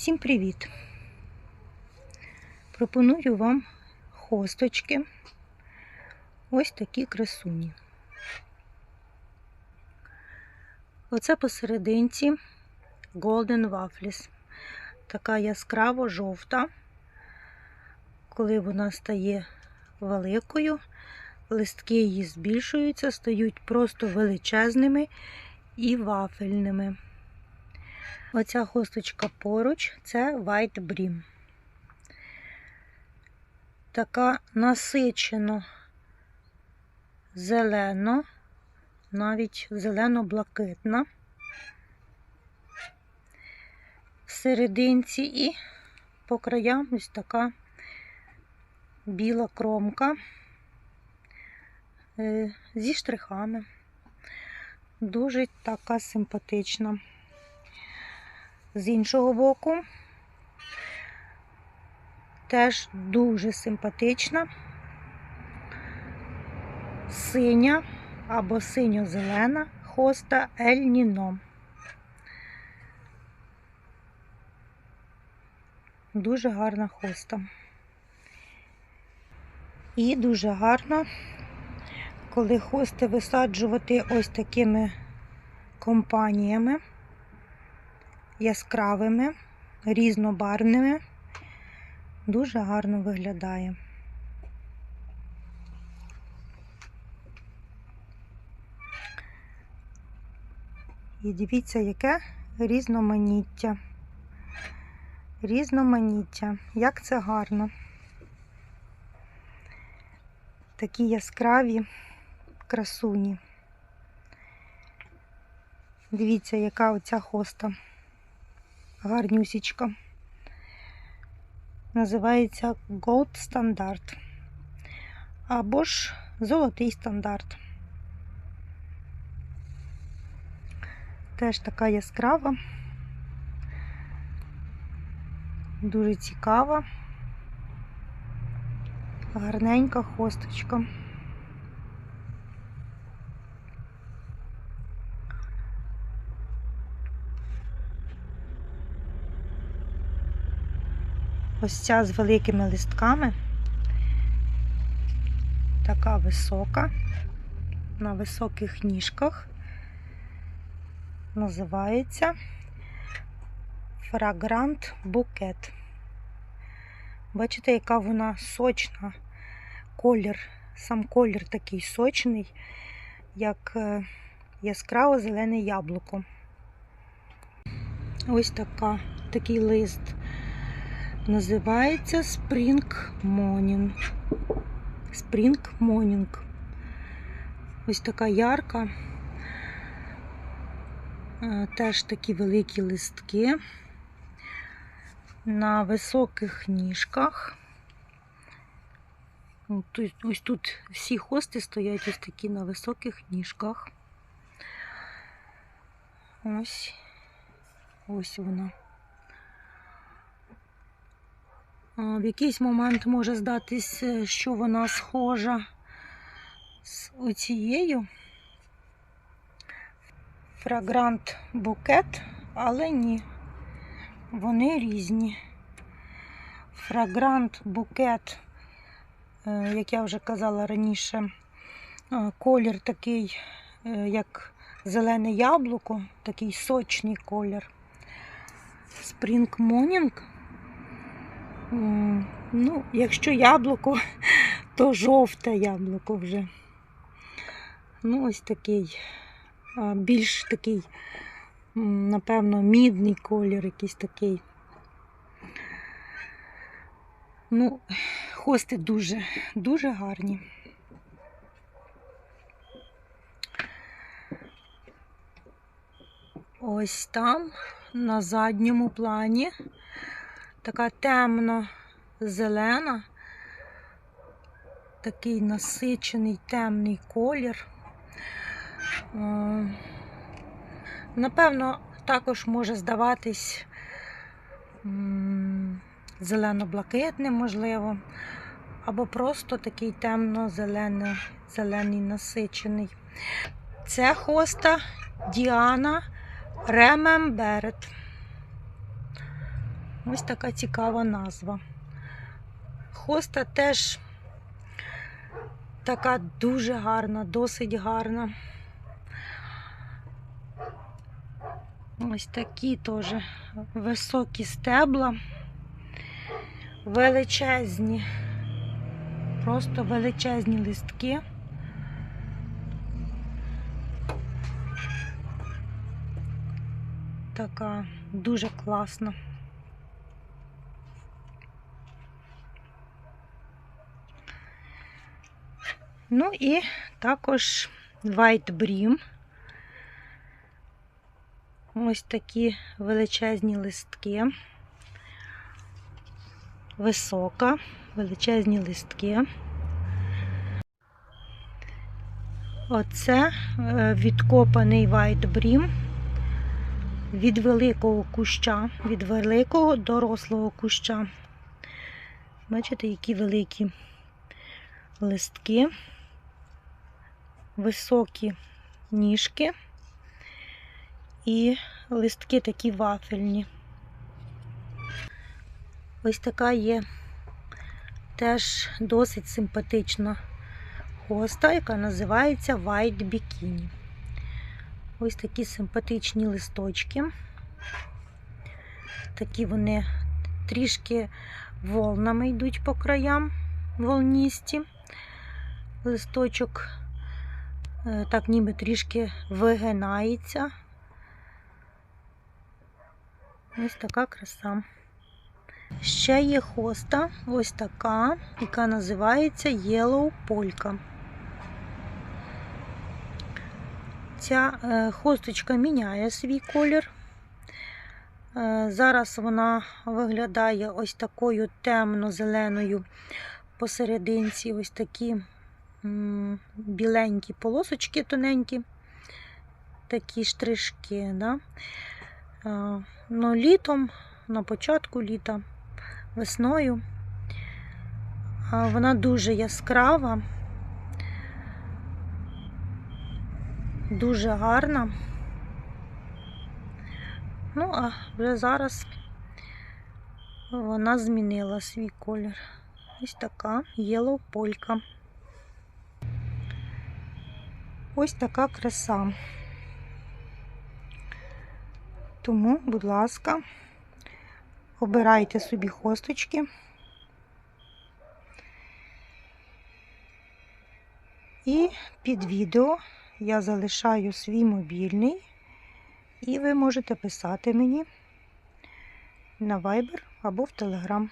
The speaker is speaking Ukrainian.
Всім привіт! Пропоную вам хосточки. Ось такі красуні. Оце посерединці Golden Waffles. Така яскраво жовта. Коли вона стає великою, листки її збільшуються, стають просто величезними і вафельними. Оця хосточка поруч це White Brim. Така насичено зелено, навіть зелено-блакитна. В і по краям ось така біла кромка е, зі штрихами. Дуже така симпатична. З іншого боку, теж дуже симпатична, синя або синьо-зелена хоста Ель Ніно. Дуже гарна хоста. І дуже гарно, коли хости висаджувати ось такими компаніями яскравими, різнобарвними. Дуже гарно виглядає. І дивіться, яке різноманіття. Різноманіття. Як це гарно. Такі яскраві красуні. Дивіться, яка оця хоста гарнюсічка. Називається Gold Standard. Або ж золотий стандарт. Теж така яскрава, дуже цікава, гарненька хосточка. Ось ця з великими листками, така висока, на високих ніжках, називається фрагрант букет. Бачите, яка вона сочна, колір, сам колір такий сочний, як е, яскраво зелене яблуко. Ось така, такий лист. Називається Spring Morning. Spring Morning. Ось така ярка. Е, Теж такі великі листки на високих ніжках. Ось тут всі хости стоять ось такі на високих ніжках. Ось ось вона. В якийсь момент може здатись, що вона схожа з оцією фрагрант букет, але ні, вони різні. Фрагрант букет, як я вже казала раніше, колір такий, як зелене яблуко, такий сочний колір. Spring Morning Ну, якщо яблуко, то жовте яблуко вже. Ну, ось такий, більш такий, напевно, мідний колір якийсь такий. Ну, хости дуже, дуже гарні. Ось там, на задньому плані така темно-зелена, такий насичений темний колір. Напевно, також може здаватись зелено-блакитним, можливо, або просто такий темно-зелений насичений. Це хоста Діана Ремемберет. Ось така цікава назва. Хоста теж така дуже гарна, досить гарна. Ось такі теж високі стебла, величезні, просто величезні листки. Така дуже класна. Ну і також White Brim. Ось такі величезні листки. Висока, величезні листки. Оце е, відкопаний White Brim від великого куща, від великого дорослого куща. Бачите, які великі листки, високі ніжки і листки такі вафельні. Ось така є теж досить симпатична хоста, яка називається White Bikini. Ось такі симпатичні листочки. Такі вони трішки волнами йдуть по краям, волністі. Листочок так ніби трішки вигинається. Ось така краса. Ще є хоста, ось така, яка називається Yellow Polka. Ця е, хосточка міняє свій колір. Е, зараз вона виглядає ось такою темно-зеленою посерединці, ось такі біленькі полосочки тоненькі, такі штришки. Да? Ну, літом, на початку літа, весною. Вона дуже яскрава, дуже гарна. Ну, а вже зараз вона змінила свій колір. Ось така Yellow полька. Ось така краса. Тому, будь ласка, обирайте собі хосточки. І під відео я залишаю свій мобільний, і ви можете писати мені на Viber або в Telegram.